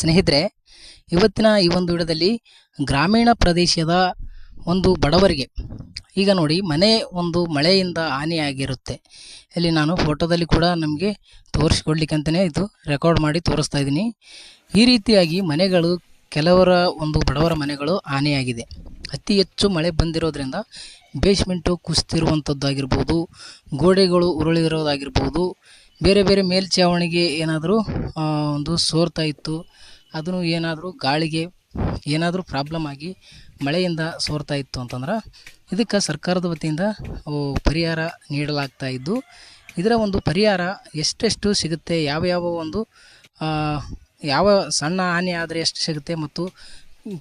ಸ್ನೇಹಿತರೆ, ಇವತ್ತಿನ ಈ ಒಂದು ವಿಡದಲ್ಲಿ ಗ್ರಾಮೀಣ ಪ್ರದೇಶದ ಒಂದು ಬಡವರಿಗೆ, ಈಗ ನೋಡಿ ಮನೆ ಒಂದು ಮಳೆಯಿಂದ ಹಾನಿಯಾಗಿರುತ್ತೆ. ಇಲ್ಲಿ ನಾನು ಫೋಟೋದಲ್ಲಿ ಕೂಡ ನಮಗೆ ತೋರಿಸ್ಕೊಡ್ಲಿಕ್ಕಂತಲೇ ಇದು ರೆಕಾರ್ಡ್ ಮಾಡಿ ತೋರಿಸ್ತಾ ಇದ್ದೀನಿ. ಈ ರೀತಿಯಾಗಿ ಮನೆಗಳು, ಕೆಲವರ ಒಂದು ಬಡವರ ಮನೆಗಳು ಹಾನಿಯಾಗಿದೆ. ಅತಿ ಹೆಚ್ಚು ಮಳೆ ಬಂದಿರೋದ್ರಿಂದ ಬೇಸ್ಮೆಂಟು ಕುಸಿತಿರುವಂಥದ್ದಾಗಿರ್ಬೋದು ಗೋಡೆಗಳು ಉರುಳಿರೋದಾಗಿರ್ಬೋದು ಬೇರೆ ಬೇರೆ ಮೇಲ್ಛಾವಣಿಗೆ ಏನಾದರೂ ಒಂದು ಸೋರ್ತಾ ಇತ್ತು, ಅದನ್ನು ಏನಾದರೂ ಗಾಳಿಗೆ ಏನಾದರೂ ಪ್ರಾಬ್ಲಮ್ ಆಗಿ ಮಳೆಯಿಂದ ಸೋರ್ತಾ ಇತ್ತು ಅಂತಂದ್ರೆ, ಇದಕ್ಕೆ ಸರ್ಕಾರದ ವತಿಯಿಂದ ಪರಿಹಾರ ನೀಡಲಾಗ್ತಾ ಇದ್ದು, ಇದರ ಒಂದು ಪರಿಹಾರ ಎಷ್ಟೆಷ್ಟು ಸಿಗುತ್ತೆ, ಯಾವ ಯಾವ ಒಂದು ಯಾವ ಸಣ್ಣ ಹಾನಿ ಆದರೆ ಎಷ್ಟು ಸಿಗುತ್ತೆ ಮತ್ತು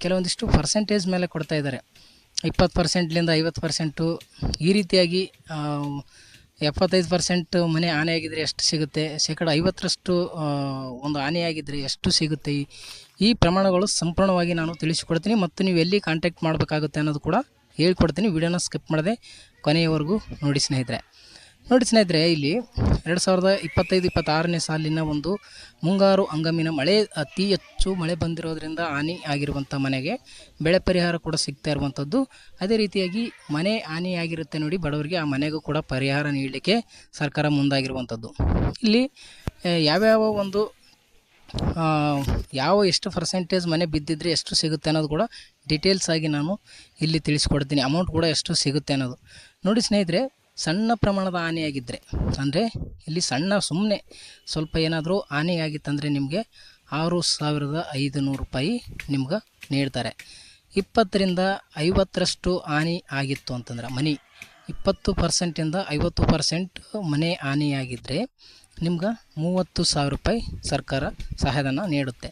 ಕೆಲವೊಂದಿಷ್ಟು ಪರ್ಸೆಂಟೇಜ್ ಮೇಲೆ ಕೊಡ್ತಾ ಇದ್ದಾರೆ. ಇಪ್ಪತ್ತು ಪರ್ಸೆಂಟ್ಲಿಂದ ಐವತ್ತು ಪರ್ಸೆಂಟು ಈ ರೀತಿಯಾಗಿ ಎಪ್ಪತ್ತೈದು ಪರ್ಸೆಂಟ್ ಮನೆ ಹಾನಿಯಾಗಿದ್ದರೆ ಎಷ್ಟು ಸಿಗುತ್ತೆ? ಶೇಕಡ ಐವತ್ತರಷ್ಟು ಒಂದು ಹಾನಿಯಾಗಿದ್ದರೆ ಎಷ್ಟು ಸಿಗುತ್ತೆ? ಈ ಪ್ರಮಾಣಗಳು ಸಂಪೂರ್ಣವಾಗಿ ನಾನು ತಿಳಿಸಿಕೊಡ್ತೀನಿ ಮತ್ತು ನೀವು ಎಲ್ಲಿ ಕಾಂಟ್ಯಾಕ್ಟ್ ಮಾಡಬೇಕಾಗುತ್ತೆ ಅನ್ನೋದು ಕೂಡ ಹೇಳ್ಕೊಡ್ತೀನಿ. ವಿಡಿಯೋನ ಸ್ಕಿಪ್ ಮಾಡದೆ ಕೊನೆಯವರೆಗೂ ನೋಡಿ ಸ್ನೇಹಿತರೆ. ನೋಡಿ ಸ್ನೇಹಿತರೆ, ಇಲ್ಲಿ ಎರಡು ಸಾವಿರದ ಇಪ್ಪತ್ತೈದು, ಇಪ್ಪತ್ತಾರನೇ ಸಾಲಿನ ಒಂದು ಮುಂಗಾರು ಹಂಗಾಮಿನ ಮಳೆ, ಅತಿ ಹೆಚ್ಚು ಮಳೆ ಬಂದಿರೋದ್ರಿಂದ ಹಾನಿ ಆಗಿರುವಂಥ ಮನೆಗೆ ಬೆಳೆ ಪರಿಹಾರ ಕೂಡ ಸಿಗ್ತಾ ಇರುವಂಥದ್ದು ಅದೇ ರೀತಿಯಾಗಿ ಮನೆ ಹಾನಿಯಾಗಿರುತ್ತೆ ನೋಡಿ, ಬಡವರಿಗೆ ಆ ಮನೆಗೂ ಕೂಡ ಪರಿಹಾರ ನೀಡಲಿಕ್ಕೆ ಸರ್ಕಾರ ಮುಂದಾಗಿರುವಂಥದ್ದು ಇಲ್ಲಿ ಯಾವ್ಯಾವ ಒಂದು ಯಾವ ಎಷ್ಟು ಪರ್ಸೆಂಟೇಜ್ ಮನೆ ಬಿದ್ದಿದ್ರೆ ಎಷ್ಟು ಸಿಗುತ್ತೆ ಅನ್ನೋದು ಕೂಡ ಡೀಟೇಲ್ಸ್ ಆಗಿ ನಾನು ಇಲ್ಲಿ ತಿಳಿಸ್ಕೊಡ್ತೀನಿ. ಅಮೌಂಟ್ ಕೂಡ ಎಷ್ಟು ಸಿಗುತ್ತೆ ಅನ್ನೋದು. ನೋಡಿ ಸ್ನೇಹಿತರೆ ಸಣ್ಣ ಪ್ರಮಾಣದ ಹಾನಿಯಾಗಿದ್ದರೆ ಅಂದರೆ ಇಲ್ಲಿ ಸಣ್ಣ ಸುಮ್ಮನೆ ಸ್ವಲ್ಪ ಏನಾದರೂ ಹಾನಿಯಾಗಿತ್ತಂದರೆ ನಿಮಗೆ ಆರು ಸಾವಿರದ ಐದು ನೂರು ರೂಪಾಯಿ ನಿಮ್ಗೆ ನೀಡ್ತಾರೆ. ಇಪ್ಪತ್ತರಿಂದ ಐವತ್ತರಷ್ಟು ಹಾನಿ ಆಗಿತ್ತು ಅಂತಂದ್ರೆ ಮನಿ. ಇಪ್ಪತ್ತು ಪರ್ಸೆಂಟಿಂದ ಐವತ್ತು ಪರ್ಸೆಂಟ್ ಮನೆ ಹಾನಿಯಾಗಿದ್ದರೆ ನಿಮ್ಗೆ ಮೂವತ್ತು ಸಾವಿರ ರೂಪಾಯಿ ಸರ್ಕಾರ ಸಹಾಯಧನ ನೀಡುತ್ತೆ.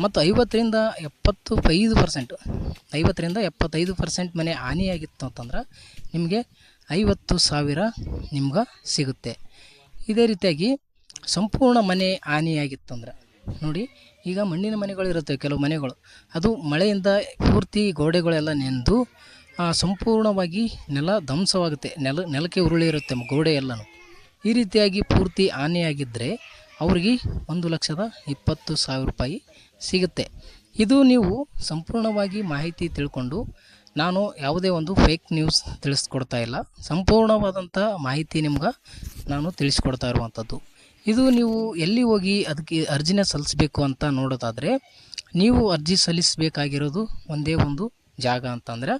ಮತ್ತು ಐವತ್ತರಿಂದ ಎಪ್ಪತ್ತು ಐದು ಪರ್ಸೆಂಟು, ಐವತ್ತರಿಂದ ಎಪ್ಪತ್ತೈದು ಪರ್ಸೆಂಟ್ ಮನೆ ಹಾನಿಯಾಗಿತ್ತು ಅಂತಂದ್ರೆ ನಿಮಗೆ ಐವತ್ತು ಸಾವಿರ ನಿಮ್ಗೆ ಸಿಗುತ್ತೆ. ಇದೇ ರೀತಿಯಾಗಿ ಸಂಪೂರ್ಣ ಮನೆ ಹಾನಿಯಾಗಿತ್ತಂದ್ರೆ ನೋಡಿ, ಈಗ ಮಣ್ಣಿನ ಮನೆಗಳು ಇರುತ್ತೆ ಕೆಲವು ಮನೆಗಳು. ಅದು ಮಳೆಯಿಂದ ಪೂರ್ತಿ ಗೋಡೆಗಳೆಲ್ಲ ನೆಂದು ಸಂಪೂರ್ಣವಾಗಿ ನೆಲ ಧ್ವಂಸವಾಗುತ್ತೆ. ನೆಲ, ನೆಲಕ್ಕೆ ಉರುಳಿ ಇರುತ್ತೆ ಗೋಡೆ ಎಲ್ಲನೂ. ಈ ರೀತಿಯಾಗಿ ಪೂರ್ತಿ ಹಾನಿಯಾಗಿದ್ದರೆ ಅವ್ರಿಗೆ ಒಂದು ಲಕ್ಷದ ಇಪ್ಪತ್ತು ಸಾವಿರ ರೂಪಾಯಿ ಸಿಗುತ್ತೆ. ಇದು ನೀವು ಸಂಪೂರ್ಣವಾಗಿ ಮಾಹಿತಿ ತಿಳ್ಕೊಂಡು ನಾನು ಯಾವುದೇ ಒಂದು ಫೇಕ್ ನ್ಯೂಸ್ ತಿಳಿಸ್ಕೊಡ್ತಾ ಇಲ್ಲ. ಸಂಪೂರ್ಣವಾದಂಥ ಮಾಹಿತಿ ನಿಮ್ಗೆ ನಾನು ತಿಳಿಸ್ಕೊಡ್ತಾ ಇರುವಂಥದ್ದು. ಇದು ನೀವು ಎಲ್ಲಿ ಹೋಗಿ ಅದಕ್ಕೆ ಅರ್ಜಿನ ಸಲ್ಲಿಸಬೇಕು ಅಂತ ನೋಡೋದಾದರೆ, ನೀವು ಅರ್ಜಿ ಸಲ್ಲಿಸಬೇಕಾಗಿರೋದು ಒಂದೇ ಒಂದು ಜಾಗ ಅಂತಂದರೆ,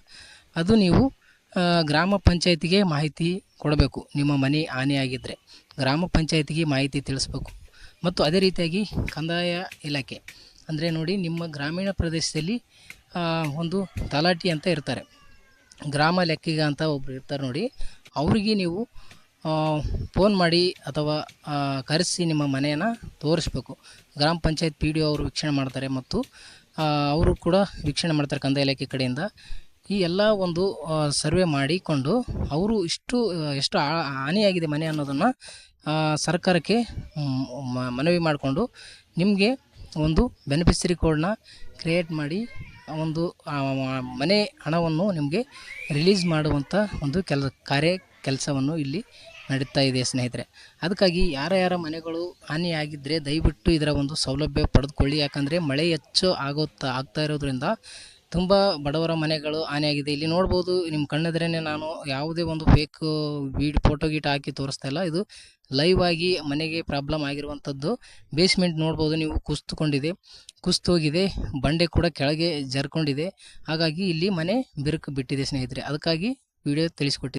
ಅದು ನೀವು ಗ್ರಾಮ ಪಂಚಾಯತಿಗೆ ಮಾಹಿತಿ ಕೊಡಬೇಕು. ನಿಮ್ಮ ಮನೆ ಹಾನಿಯಾಗಿದ್ದರೆ ಗ್ರಾಮ ಪಂಚಾಯತಿಗೆ ಮಾಹಿತಿ ತಿಳಿಸ್ಬೇಕು. ಮತ್ತು ಅದೇ ರೀತಿಯಾಗಿ ಕಂದಾಯ ಇಲಾಖೆ. ಅಂದರೆ ನೋಡಿ, ನಿಮ್ಮ ಗ್ರಾಮೀಣ ಪ್ರದೇಶದಲ್ಲಿ ಒಂದು ತಲಾಟಿ ಅಂತ ಇರ್ತಾರೆ. ಗ್ರಾಮ ಲೆಕ್ಕಿಗ ಅಂತ ಒಬ್ರು ಇರ್ತಾರೆ ನೋಡಿ. ಅವರಿಗೆ ನೀವು ಫೋನ್ ಮಾಡಿ ಅಥವಾ ಕರೆಸಿ ನಿಮ್ಮ ಮನೆಯನ್ನು ತೋರಿಸ್ಬೇಕು. ಗ್ರಾಮ ಪಂಚಾಯತ್ ಪಿ ಡಿ ಒ ಅವರು ವೀಕ್ಷಣೆ ಮಾಡ್ತಾರೆ ಮತ್ತು ಅವರು ಕೂಡ ವೀಕ್ಷಣೆ ಮಾಡ್ತಾರೆ ಕಂದಾಯ ಇಲಾಖೆ ಕಡೆಯಿಂದ. ಈ ಎಲ್ಲ ಒಂದು ಸರ್ವೆ ಮಾಡಿಕೊಂಡು ಅವರು ಇಷ್ಟು, ಎಷ್ಟು ಹಾನಿಯಾಗಿದೆ ಮನೆ ಅನ್ನೋದನ್ನು ಸರ್ಕಾರಕ್ಕೆ ಮನವಿ ಮಾಡಿಕೊಂಡು ನಿಮಗೆ ಒಂದು ಬೆನಿಫಿಷರಿ ಕೋಡ್ನ ಕ್ರಿಯೇಟ್ ಮಾಡಿ ಒಂದು ಮನೆ ಹಣವನ್ನು ನಿಮಗೆ ರಿಲೀಸ್ ಮಾಡುವಂಥ ಒಂದು ಕೆಲ, ಕಾರ್ಯ ಕೆಲಸವನ್ನು ಇಲ್ಲಿ ನಡೀತಾ ಇದೆ ಸ್ನೇಹಿತರೆ. ಅದಕ್ಕಾಗಿ ಯಾರ ಯಾರ ಮನೆಗಳು ಹಾನಿಯಾಗಿದ್ದರೆ ದಯವಿಟ್ಟು ಇದರ ಒಂದು ಸೌಲಭ್ಯ ಪಡೆದುಕೊಳ್ಳಿ. ಯಾಕಂದರೆ ಮಳೆ ಹೆಚ್ಚು ಆಗುತ್ತಾ, ಆಗ್ತಾ ಇರೋದ್ರಿಂದ ತುಂಬ ಬಡವರ ಮನೆಗಳು ಹಾನಿಯಾಗಿದೆ ಇಲ್ಲಿ ನೋಡ್ಬೋದು ನಿಮ್ಮ ಕಣ್ಣೆದುರೇ ನಾನು ಯಾವುದೇ ಒಂದು ಫೇಕ್ ವೀಡ್ ಫೋಟೋ ಗೀಟ್ ಹಾಕಿ ತೋರಿಸ್ತಾ ಇಲ್ಲ. ಇದು ಲೈವ್ ಆಗಿ ಮನೆಗೆ ಪ್ರಾಬ್ಲಮ್ ಆಗಿರುವಂಥದ್ದು. ಬೇಸ್ಮೆಂಟ್ ನೋಡ್ಬೋದು, ನೀವು ಕುಸ್ತುಕೊಂಡಿದೆ. ಕುಸ್ತೋಗಿದೆ ಬಂಡೆ ಕೂಡ ಕೆಳಗೆ ಜರ್ಕೊಂಡಿದೆ. ಹಾಗಾಗಿ ಇಲ್ಲಿ ಮನೆ ಬಿರುಕು ಬಿಟ್ಟಿದೆ ಸ್ನೇಹಿತರೆ. ಅದಕ್ಕಾಗಿ ವಿಡಿಯೋ ತಿಳಿಸ್ಕೊಟ್ಟಿದ್ದೆ